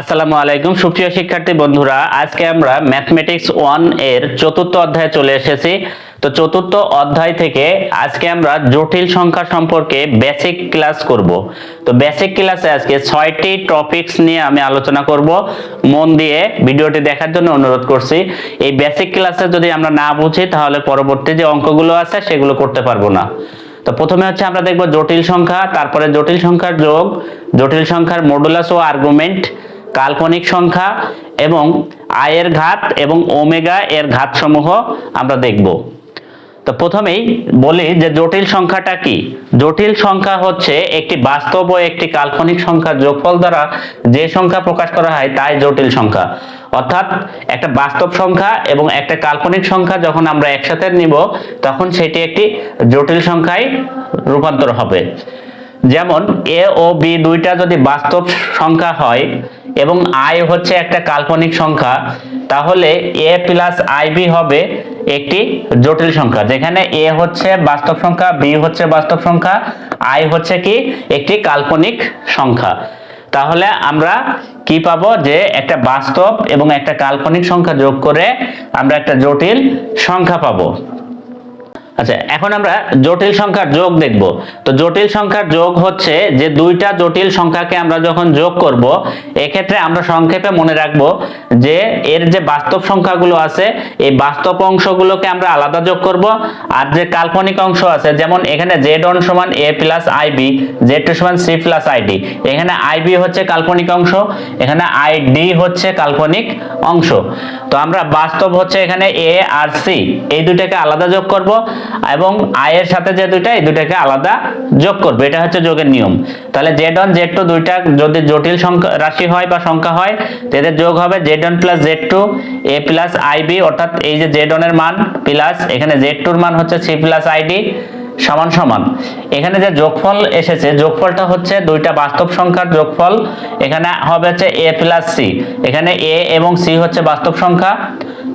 আসসালামু আলাইকুম। সুপ্রিয় শিক্ষার্থী বন্ধুরা, আজকে আমরা ম্যাথমেটিক্স ওয়ানের চতুর্থ অধ্যায়ে চলে এসেছি। তো চতুর্থ অধ্যায় থেকে আজকে আমরা জটিল সংখ্যা সম্পর্কে বেসিক ক্লাস করব। তো বেসিক ক্লাসে আজকে ছয়টি টপিকস নিয়ে আমি আলোচনা করব। মন দিয়ে ভিডিওটি দেখার জন্য অনুরোধ করছি। এই বেসিক ক্লাসে যদি আমরা না বুঝি, তাহলে পরবর্তী যে অঙ্কগুলো আছে, সেগুলো করতে পারব না। তো প্রথমে হচ্ছে আমরা দেখব জটিল সংখ্যা, তারপরে জটিল সংখ্যার যোগ, জটিল সংখ্যার মডুলাস ও আর্গুমেন্ট কাল্পনিক সংখ্যা এবং আয়ের ঘাত এবং ওমেগা এর ঘাত সমূহ আমরা দেখব। তো প্রথমেই বলি যে জটিল সংখ্যাটা কি? জটিল সংখ্যা হচ্ছে একটি বাস্তব ও একটি কাল্পনিক সংখ্যার যোগফল দ্বারা যে সংখ্যা প্রকাশ করা হয় তাই জটিল সংখ্যা। অর্থাৎ একটা বাস্তব সংখ্যা এবং একটা কাল্পনিক সংখ্যা যখন আমরা একসাথে নিব, তখন সেটি একটি জটিল সংখ্যায় রূপান্তর হবে। যেমন এ ও বি দুইটা যদি বাস্তব সংখ্যা হয় এবং আই হচ্ছে একটা কাল্পনিক সংখ্যা, তাহলে এ প্লাস আই বি হবে একটি জটিল সংখ্যা। যেখানে এ হচ্ছে বাস্তব সংখ্যা বি হচ্ছে বাস্তব সংখ্যা আই হচ্ছে কি একটি কাল্পনিক সংখ্যা। তাহলে আমরা কি পাবো? যে একটা বাস্তব এবং একটা কাল্পনিক সংখ্যা যোগ করে আমরা একটা জটিল সংখ্যা পাবো। আচ্ছা এখন আমরা জটিল সংখ্যার যোগ দেখব। তো জটিল সংখ্যার যোগ হচ্ছে যে দুইটা জটিল সংখ্যাকে আমরা যখন যোগ করব, এক্ষেত্রে আমরা সংক্ষেপে মনে রাখব যে এর যে বাস্তব সংখ্যাগুলো আছে, এই বাস্তব অংশগুলোকে আমরা আলাদা যোগ করব। আর যে কাল্পনিক অংশ আছে, যেমন এখানে জেড ওয়ান সমান A plus I B Z two সমান সি প্লাস আই ডি এখানে আই বি হচ্ছে কাল্পনিক অংশ, এখানে আই ডি হচ্ছে কাল্পনিক অংশ। তো আমরা বাস্তব হচ্ছে এখানে এ আর সি এই দুটাকে আলাদা যোগ করব। এবং আই এর সাথে যে দুইটা, এই দুটাকে আলাদা যোগ করবে। এটা হচ্ছে যোগের নিয়ম। তাহলে জেড ওয়ান জেড টু দুইটা যদি জটিল সংখ্যা, রাশি হয় বা সংখ্যা হয় এদের যোগ হবে Z one plus Z two A plus I B অর্থাৎ এই যে জেড ওয়ানের মান প্লাস এখানে জেড টুর মান হচ্ছে সি প্লাস আইডি সমান সমান। এখানে যে যোগফল এসেছে, যোগফলটা হচ্ছে দুইটা বাস্তব সংখ্যার যোগফল। এখানে হবে হচ্ছে এ প্লাস সি এখানে এ এবং সি হচ্ছে বাস্তব সংখ্যা।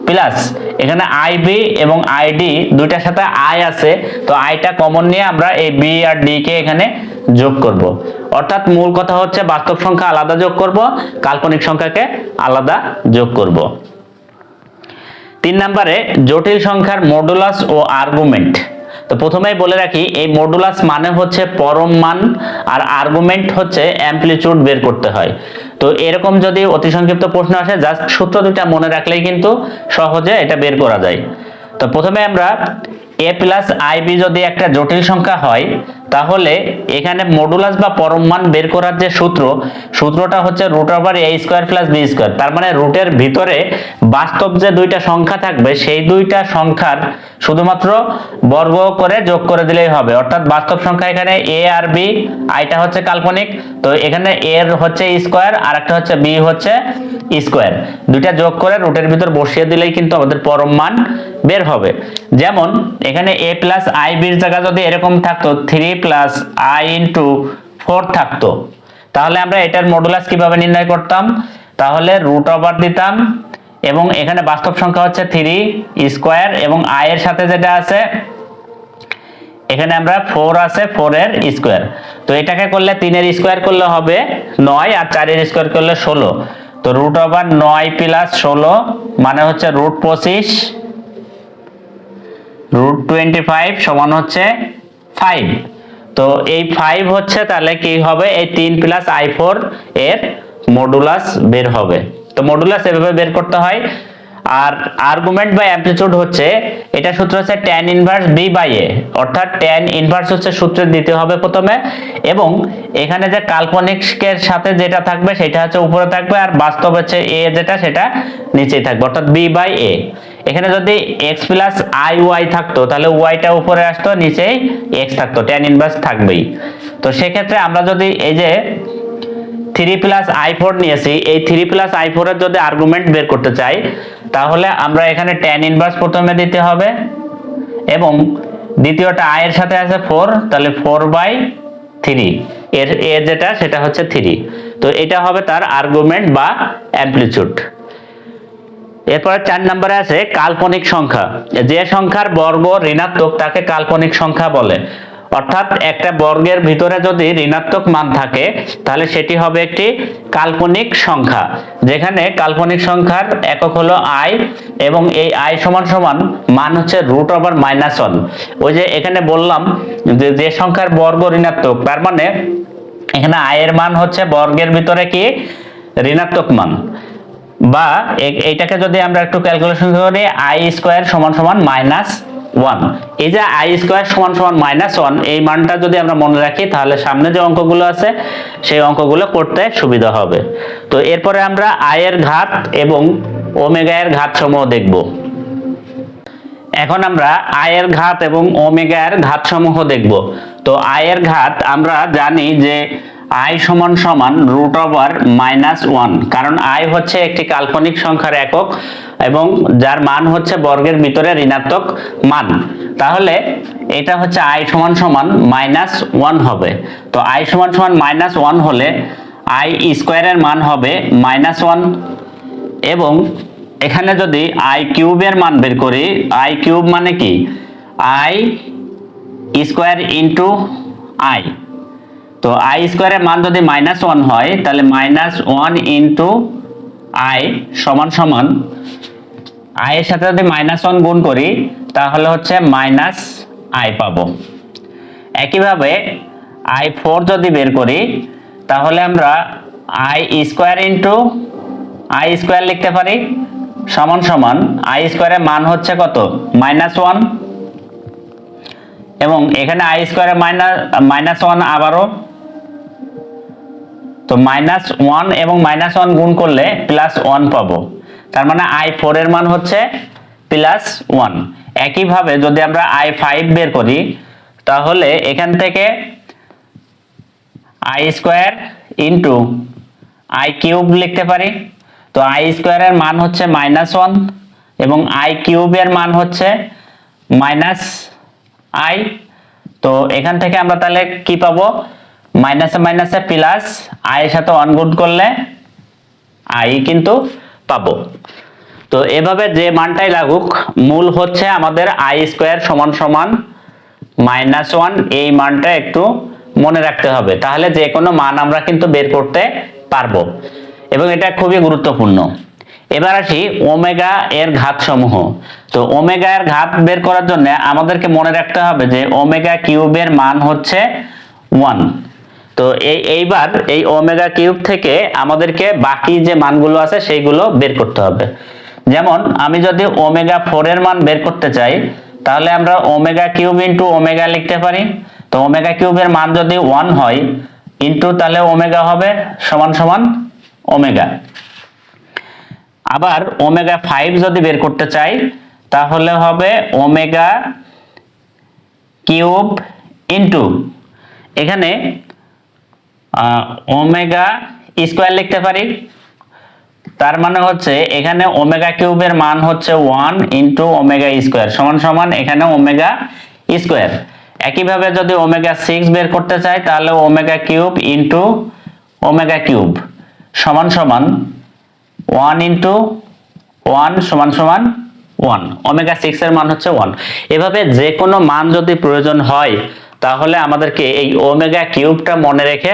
প্লাস এখানে আইবি এবং আইডি দুইটার সাথে আই আছে, তো আইটা কমন নিয়ে আমরা এই বি আর ডি কে এখানে যোগ করব। অর্থাৎ মূল কথা হচ্ছে বাস্তব সংখ্যা আলাদা যোগ করব, কাল্পনিক সংখ্যাকে আলাদা যোগ করব। তিন নম্বরে জটিল সংখ্যার মডুলাস ও আর্গুমেন্ট তো প্রথমেই বলে রাখি, এই মডুলাস মানে হচ্ছে পরম মান, আর আর্গুমেন্ট হচ্ছে অ্যাম্পলিচিউড বের করতে হয়। তো এরকম যদি অতি সংক্ষিপ্ত প্রশ্ন আসে জাস্ট সূত্র দুইটা মনে রাখলেই কিন্তু সহজে এটা বের করা যায়। তো প্রথমে আমরা এ প্লাস আইবি যদি একটা জটিল সংখ্যা হয় তাহলে এখানে মডুলাস বা পরম মান বের করার যে সূত্র, সূত্রটা হচ্ছে root over A square plus B square তার মানে রুটের ভিতরে বাস্তব যে দুইটা সংখ্যা থাকবে, সেই দুইটা সংখ্যার শুধুমাত্র বর্গ করে যোগ করে দিলেই হবে। অর্থাৎ বাস্তব সংখ্যা এখানে এ আর বি আইটা হচ্ছে কাল্পনিক। তো এখানে এর হচ্ছে স্কোয়ার আর একটা হচ্ছে বি হচ্ছে স্কোয়ার দুইটা যোগ করে রুটের ভিতর বসিয়ে দিলেই কিন্তু আমাদের পরম মান বের হবে। যেমন, এখানে এ প্লাস আই বির জায়গা যদি এরকম থাকতো three plus I into four থাকতো। তাহলে আমরা এটার মডুলাস কীভাবে নির্ণয় করতাম? তাহলে রুট ওভার দিতাম এবং এখানে বাস্তব সংখ্যা হচ্ছে থ্রি স্কোয়ার এবং আই এর সাথে যেটা আছে, এখানে আমরা ফোর আছে ফোর এর স্কোয়ার তো এটাকে করলে তিনের স্কোয়ার করলে হবে নয় আর চারের স্কোয়ার করলে ষোলো। তো রুট ওভার নয় প্লাস ষোলো মানে হচ্ছে রুট পঁচিশ রুট টোয়েন্টি ফাইভ সমান হচ্ছে ফাইভ তো এই ফাইভ হচ্ছে তাহলে কি হবে? এই তিন প্লাস আই ফোর এর মডুলাস বের হবে। তো মডুলাস এভাবে বের করতে হয়। আর আর্গুমেন্ট বা অ্যামপ্লিটিউড হচ্ছে, এটা সূত্র হচ্ছে tan inverse B by A অর্থাৎ ট্যান ইনভার্স হচ্ছে সূত্রে দিতে হবে প্রথমে। এবং এখানে যে কাল্পনিকের সাথে যেটা থাকবে, সেটা হচ্ছে উপরে থাকবে। আর বাস্তব হচ্ছে এ যেটা, সেটা নিচেই থাকবে। অর্থাৎ বি বাই এ এখানে যদি এক্স প্লাস আই ওয়াই থাকতো, তাহলে ওয়াইটা উপরে আসতো নিচেই এক্স থাকতো ট্যান ইনভার্স থাকবেই। তো সেক্ষেত্রে আমরা যদি এই যে থ্রি প্লাস আই ফোর নিয়েছি, এই থ্রি প্লাস আই ফোরের যদি আর্গুমেন্ট বের করতে চাই, তাহলে আমরা এখানে ট্যান ইনভার্স প্রথমে দিতে হবে এবং দ্বিতীয়টা আই এর সাথে আছে ফোর তাহলে ফোর বাই থ্রি এর, এ যেটা, সেটা হচ্ছে থ্রি তো এটা হবে তার আর্গুমেন্ট বা অ্যাম্পলিচিউড এরপরে চার নম্বরে আছে কাল্পনিক সংখ্যা। যে সংখ্যার বর্গ ঋণাত্মক তাকে কাল্পনিক সংখ্যা বলে। অর্থাৎ একটা বর্গের ভিতরে যদি ঋণাত্মক মান থাকে, তাহলে সেটি হবে একটি কাল্পনিক সংখ্যা। যেখানে কাল্পনিক সংখ্যার একক হলো আই এবং এই আই সমান সমান মান হচ্ছে রুট ওভার মাইনাস ওয়ান ওই যে এখানে বললাম যে যে সংখ্যার বর্গ ঋণাত্মক, তার মানে এখানে আয়ের মান হচ্ছে বর্গের ভিতরে কি? ঋণাত্মক মান। বা এইটাকে যদি আমরা একটু ক্যালকুলেশন করি আই স্কোয়ার সমান সমান মাইনাস ওয়ান এই যে আই স্কোয়ার সমান সমান মাইনাস ওয়ান এই মানটা যদি আমরা মনে রাখি, তাহলে সামনে যে অঙ্কগুলো আছে, সেই অঙ্কগুলো করতে সুবিধা হবে। তো এরপরে আমরা আয়ের ঘাত এবং ওমেগা এর ঘাত সমূহ দেখব। এখন আমরা আয়ের ঘাত এবং ওমেগা এর ঘাত সমূহ দেখব। তো আয়ের ঘাত আমরা জানি যে আই সমান সমান রুট ওভার মাইনাস ওয়ান, কারণ আই হচ্ছে একটি কাল্পনিক সংখ্যার একক এবং যার মান হচ্ছে বর্গের ভিতরে ঋণাত্মক মান। তাহলে এটা হচ্ছে আই সমান সমান মাইনাস ওয়ান হবে। তো আই সমান সমান মাইনাস ওয়ান হলে আই স্কোয়ারের মান হবে মাইনাস ওয়ান এবং এখানে যদি আই কিউবের মান বের করি, আই কিউব মানে কি? I square into I. তো আই স্কোয়ারের মান যদি মাইনাস ওয়ান হয়, তাহলে মাইনাস ওয়ান ইন্টু আই সমান সমান আই এর সাথে যদি মাইনাস ওয়ান গুণ করি, তাহলে হচ্ছে মাইনাস আই পাবো। একইভাবে আই ফোর যদি বের করি, তাহলে আমরা I square into I square লিখতে পারি, সমান সমান আই স্কোয়ারের মান হচ্ছে কত? মাইনাস ওয়ান এবং এখানে আই স্কোয়ারের মাইনাস মাইনাস ওয়ান আবারও তো মাইনাস ওয়ান এবং মাইনাস ওয়ান গুণ করলে প্লাস ওয়ান পাবো। তার মানে আই ফোর এর মান হচ্ছে প্লাস ওয়ান একইভাবে যদি আমরা আই ফাইভ বের করি, তাহলে এখান থেকে I square into I cube লিখতে পারি। তো আই স্কোয়ারের মান হচ্ছে মাইনাস ওয়ান এবং আই কিউবের মান হচ্ছে মাইনাস আই তো এখান থেকে আমরা তাহলে কি পাবো? মাইনাসে মাইনাসে প্লাস আই এর সাথে ওয়ান গুণ করলে আই কিন্তু পাবো। তো এভাবে যে মানটাই লাগুক, মূল হচ্ছে আমাদের আই স্কোয়ার সমান সমান মাইনাস ওয়ান এই মানটা একটু মনে রাখতে হবে। তাহলে যে কোনো মান আমরা কিন্তু বের করতে পারব। এবং এটা খুবই গুরুত্বপূর্ণ। এবার আসি ওমেগা এর ঘাত সমূহ তো ওমেগা এর ঘাত বের করার জন্য আমাদেরকে মনে রাখতে হবে যে ওমেগা কিউবের মান হচ্ছে ওয়ান তো এই, এইবার এই ওমেগা কিউব থেকে আমাদেরকে বাকি যে মানগুলো আছে সেইগুলো বের করতে হবে। যেমন, আমি যদি ওমেগা ফোর এর মান বের করতে চাই, তাহলে আমরা ওমেগা কিউব ইন্টু ওমেগা লিখতে পারি। তো ওমেগা কিউবের মান যদি ওয়ান হয় ইন্টু তাহলে ওমেগা হবে সমান সমান ওমেগা আবার ওমেগা ফাইভ যদি বের করতে চাই, তাহলে হবে ওমেগা কিউব ইন্টু এখানে ওমেগা স্কোয়ার লিখতে পারি। তার মানে হচ্ছে এখানে ওমেগা কিউবের মান হচ্ছে ওয়ান ইন্টু ওমেগা স্কোয়ার, সমান সমান এখানে ওমেগা স্কোয়ার। একইভাবে যদি ওমেগা সিক্স বের করতে চাই, তাহলে omega cube into omega cube, সমান সমান ওয়ান ইন্টু ওয়ান সমান সমান ওয়ান। ওমেগা সিক্স এর মান হচ্ছে ওয়ান। এভাবে যে কোনো মান যদি প্রয়োজন হয় তাহলে আমাদেরকে এই ওমেগা কিউবটা মনে রেখে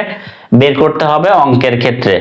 বের করতে হবে অঙ্কের ক্ষেত্রে।